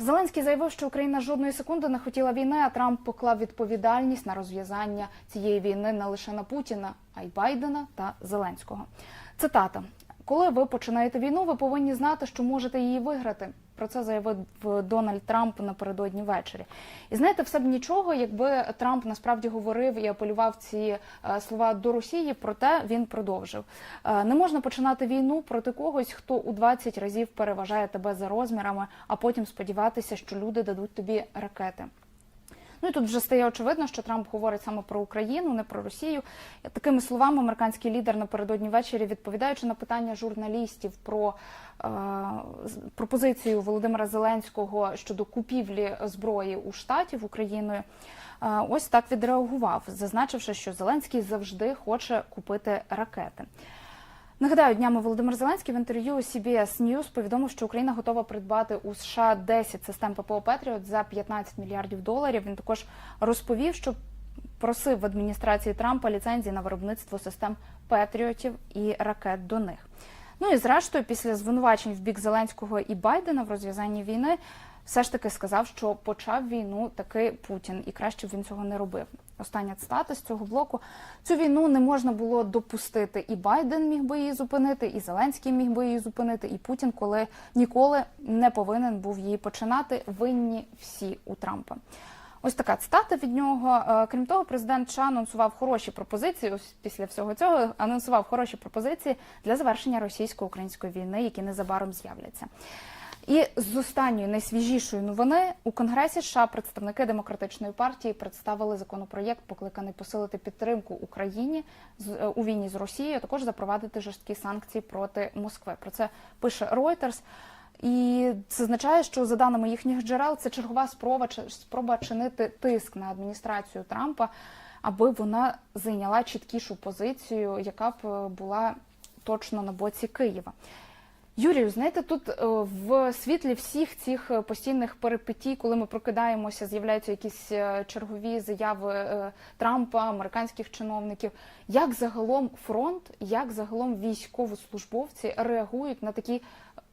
Зеленський заявив, що Україна жодної секунди не хотіла війни, а Трамп поклав відповідальність на розв'язання цієї війни не лише на Путіна, а й Байдена та Зеленського. Цитата: коли ви починаєте війну, ви повинні знати, що можете її виграти. Про це заявив Дональд Трамп напередодні ввечері. І знаєте, все б нічого, якби Трамп насправді говорив і апелював ці е, слова до Росії, проте він продовжив: Е, не можна починати війну проти когось, хто у 20 разів переважає тебе за розмірами, а потім сподіватися, що люди дадуть тобі ракети. Ну і тут вже стає очевидно, що Трамп говорить саме про Україну, не про Росію. Такими словами, американський лідер напередодні ввечері, відповідаючи на питання журналістів про е, пропозицію Володимира Зеленського щодо купівлі зброї у штатів Україною. е, Ось так відреагував, зазначивши, що Зеленський завжди хоче купити ракети. Нагадаю, днями Володимир Зеленський в інтерв'ю CBS News повідомив, що Україна готова придбати у США 10 систем ППО Петріот за 15 мільярдів доларів. Він також розповів, що просив в адміністрації Трампа ліцензії на виробництво систем Петріотів і ракет до них. Ну і зрештою, після звинувачень в бік Зеленського і Байдена в розв'язанні війни, все ж таки сказав, що почав війну таки Путін, і краще б він цього не робив. Остання цитата з цього блоку: цю війну не можна було допустити. І Байден міг би її зупинити, і Зеленський міг би її зупинити, і Путін, коли ніколи не повинен був її починати. Винні всі у Трампа. Ось така цитата від нього. Е, Крім того, президент США анонсував хороші пропозиції. Ось після всього цього анонсував хороші пропозиції для завершення російсько-української війни, які незабаром з'являться. І з останньої найсвіжішої новини у Конгресі США представники демократичної партії представили законопроєкт, покликаний посилити підтримку Україні е, у війні з Росією, а також запровадити жорсткі санкції проти Москви. Про це пише Reuters. І це означає, що за даними їхніх джерел, це чергова спроба спроба чинити тиск на адміністрацію Трампа, аби вона зайняла чіткішу позицію, яка б е, була точно на боці Києва. Юрію, знаєте, тут е, в світлі всіх цих е, постійних перипетій, коли ми прокидаємося, з'являються якісь е, чергові заяви Трампа, американських чиновників. Як загалом фронт, як загалом військовослужбовці реагують на такі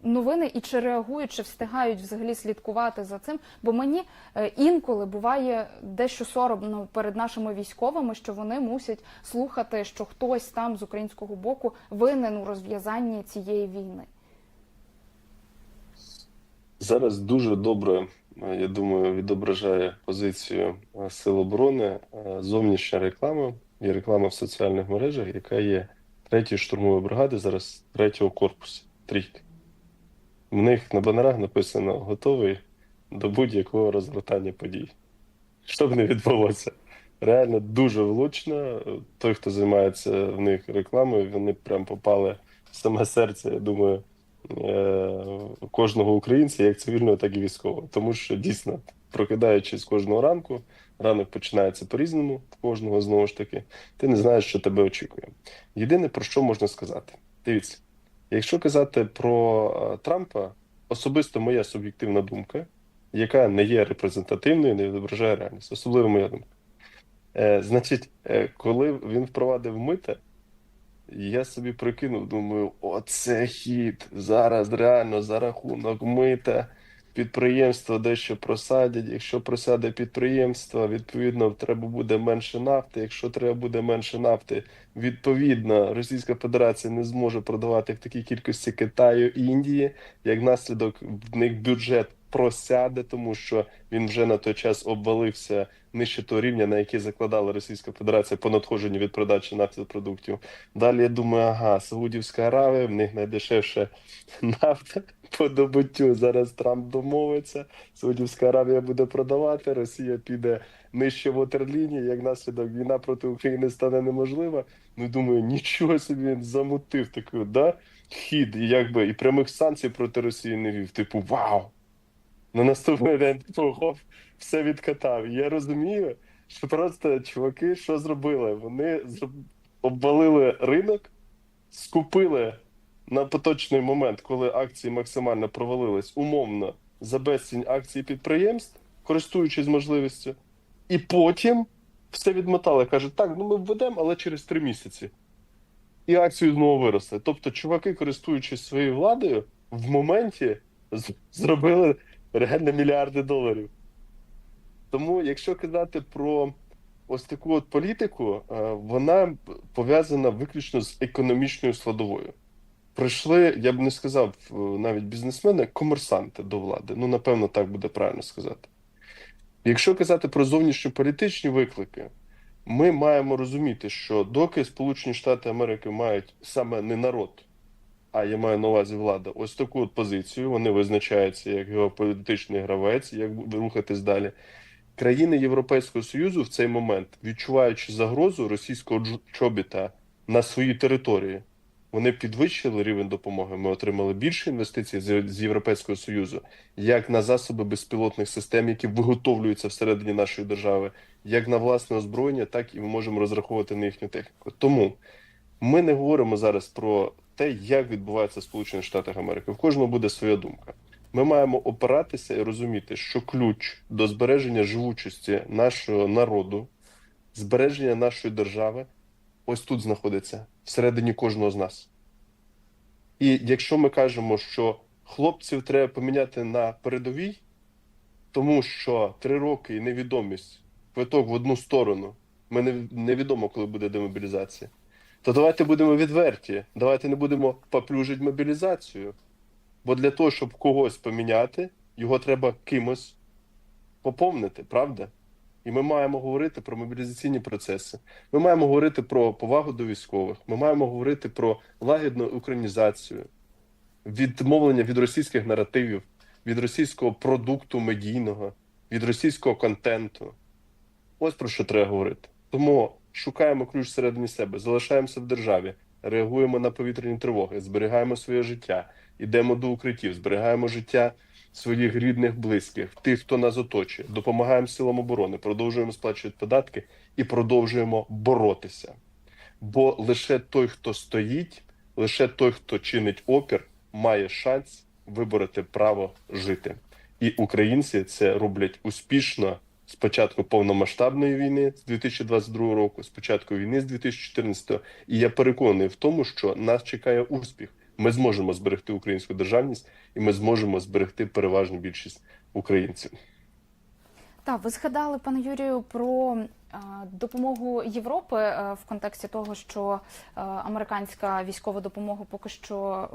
новини і чи реагують, чи встигають взагалі слідкувати за цим? Бо мені інколи буває дещо соромно перед нашими військовими, що вони мусять слухати, що хтось там з українського боку винен у розв'язанні цієї війни. Зараз дуже добре, е, я думаю, відображає позицію е, Сил оборони е, зовнішня реклама і реклама в соціальних мережах, яка є третьої штурмової бригади, зараз третього корпусу, трійки. В них на банерах написано готовий до будь-якого розгортання подій. Що б не відбулося. Реально дуже влучно. Той, хто займається в них рекламою, вони прям попали в саме серце, я думаю, кожного українця, як цивільного, так і військового. Тому що дійсно, прокидаючись кожного ранку, ранок починається по-різному, кожного знову ж таки, ти не знаєш, що тебе очікує. Єдине про що можна сказати: дивіться, якщо казати про е, Трампа, особисто моя суб'єктивна думка, яка не є репрезентативною, не відображає реальність, особливо моя думка. Е, значить, е, коли він впровадив мита, я собі прикинув, думаю, оце хід. Зараз реально за рахунок мита підприємство дещо просадять. Якщо просяде підприємство, відповідно, треба буде менше нафти. Якщо треба буде менше нафти, відповідно, Російська Федерація не зможе продавати в такій кількості Китаю і Індії. Як наслідок, в них бюджет просяде, тому що він вже на той час обвалився нижче того рівня, на який закладала Російська Федерація по надходженню від продачі нафтопродуктів. Далі я думаю, ага, Саудівська Аравія, в них найдешевша нафта по добуттю. Зараз Трамп домовиться. Саудівська Аравія буде продавати, Росія піде нижче ватерлінії. Як наслідок війна проти України стане неможлива. Ну думаю, нічого собі він замутив таку, да? Хід, і якби і прямих санкцій проти Росії не вів. Типу, вау! На наступний день типу, все відкатав. Я розумію, що просто чуваки що зробили? Вони обвалили ринок, скупили на поточний момент, коли акції максимально провалились, умовно за безцінь акції підприємств, користуючись можливістю, і потім все відмотали. Кажуть, так, ну ми введемо, але через три місяці. І акції знову виросли. Тобто, чуваки, користуючись своєю владою, в моменті зробили реально мільярди доларів. Тому, якщо казати про ось таку от політику, е, вона пов'язана виключно з економічною складовою. Прийшли, я б не сказав е, навіть бізнесмени, комерсанти до влади. Ну, напевно, так буде правильно сказати. Якщо казати про зовнішньополітичні виклики, ми маємо розуміти, що доки Сполучені Штати Америки мають саме не народ, а я маю на увазі влада, ось таку от позицію, вони визначаються як геополітичний гравець, як рухатись далі. Країни Європейського Союзу в цей момент, відчуваючи загрозу російського чобіта на своїй території, вони підвищили рівень допомоги. Ми отримали більше інвестицій з Європейського Союзу, як на засоби безпілотних систем, які виготовлюються всередині нашої держави, як на власне озброєння, так і ми можемо розраховувати на їхню техніку. Тому ми не говоримо зараз про те, як відбувається в Сполучених Штатах Америки. В кожного буде своя думка. Ми маємо опиратися і розуміти, що ключ до збереження живучості нашого народу, збереження нашої держави, ось тут знаходиться всередині кожного з нас. І якщо ми кажемо, що хлопців треба поміняти на передовій, тому що три роки і невідомість, квиток в одну сторону, ми не, невідомо, коли буде демобілізація, то давайте будемо відверті. Давайте не будемо поплюжити мобілізацію. Бо для того, щоб когось поміняти, його треба кимось поповнити, правда? І ми маємо говорити про мобілізаційні процеси. Ми маємо говорити про повагу до військових. Ми маємо говорити про лагідну українізацію, відмовлення від російських наративів, від російського продукту медійного, від російського контенту. Ось про що треба говорити. Тому шукаємо ключ всередині себе, залишаємося в державі, реагуємо на повітряні тривоги, зберігаємо своє життя, йдемо до укриттів, зберігаємо життя своїх рідних, близьких, тих, хто нас оточує, допомагаємо силам оборони, продовжуємо сплачувати податки і продовжуємо боротися. Бо лише той, хто стоїть, лише той, хто чинить опір, має шанс вибороти право жити. І українці це роблять успішно з початку повномасштабної війни з 2022 року, з початку війни з 2014. І я переконаний в тому, що нас чекає успіх. Ми зможемо зберегти українську державність, і ми зможемо зберегти переважну більшість українців. Так, ви згадали, пане Юрію, про е, допомогу Європи е, в контексті того, що е, американська військова допомога поки що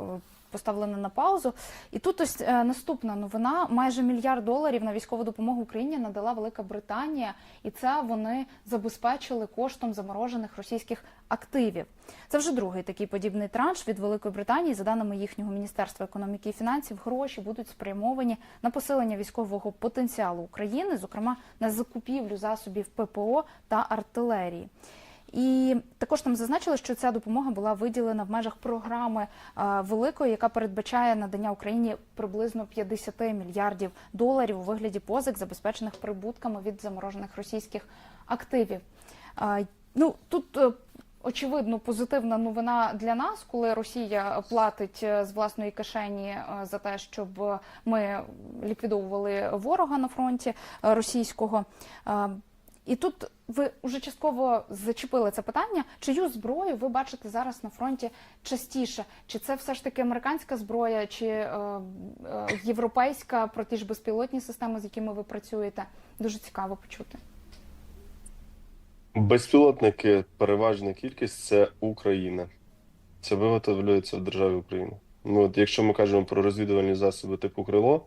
е, поставлена на паузу. І тут ось е, наступна новина: майже мільярд доларів на військову допомогу Україні надала Велика Британія, і це вони забезпечили коштом заморожених російських активів. Це вже другий такий подібний транш від Великої Британії. За даними їхнього міністерства економіки і фінансів, гроші будуть спрямовані на посилення військового потенціалу України, зокрема на закупівлю засобів ППО та артилерії. І також там зазначили, що ця допомога була виділена в межах програми великої, яка передбачає надання Україні приблизно 50 мільярдів доларів у вигляді позик, забезпечених прибутками від заморожених російських активів. Ну тут е, очевидно позитивна новина для нас, коли Росія платить е, з власної кишені е, за те, щоб ми ліквідовували ворога на фронті російського. І тут ви вже частково зачепили це питання. Чию зброю ви бачите зараз на фронті частіше? Чи це все ж таки американська зброя, чи е, е, європейська про ті ж безпілотні системи, з якими ви працюєте? Дуже цікаво почути. Безпілотники, переважна кількість це Україна. Це виготовлюється в державі Україна. Ну, от якщо ми кажемо про розвідувальні засоби типу крило,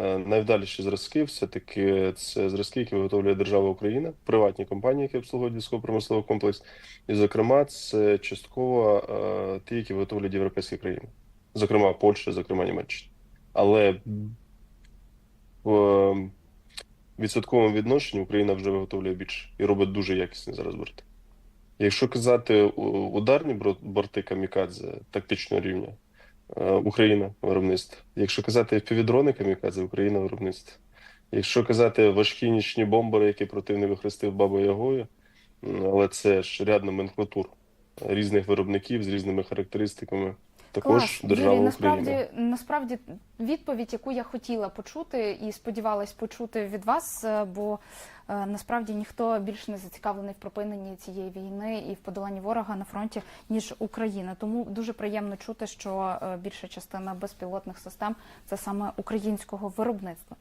найвдаліші зразки все-таки це зразки, які виготовлює держава Україна, приватні компанії, які обслуговують військово-промисловий комплекс. І, зокрема, це частково е, ті, які виготовлюють європейські країни, зокрема Польща, зокрема Німеччина. Але в е, відсотковому відношенні Україна вже виготовлює більше і робить дуже якісні зараз борти. Якщо казати ударні борти камікадзе тактичного рівня, е, Україна виробництво. Якщо казати півдрони камікадзе, Україна виробництво. Якщо казати важкі нічні бомбери, які противник охрестив Баба Ягою, але це ж ряд номенклатур різних виробників з різними характеристиками. Також Клас. держава Юрій, Україна. насправді, насправді відповідь, яку я хотіла почути і сподівалась почути від вас, е, бо е, насправді ніхто більше не зацікавлений в припиненні цієї війни і в подоланні ворога на фронті, ніж Україна. Тому дуже приємно чути, що е, більша частина безпілотних систем це саме українського виробництва.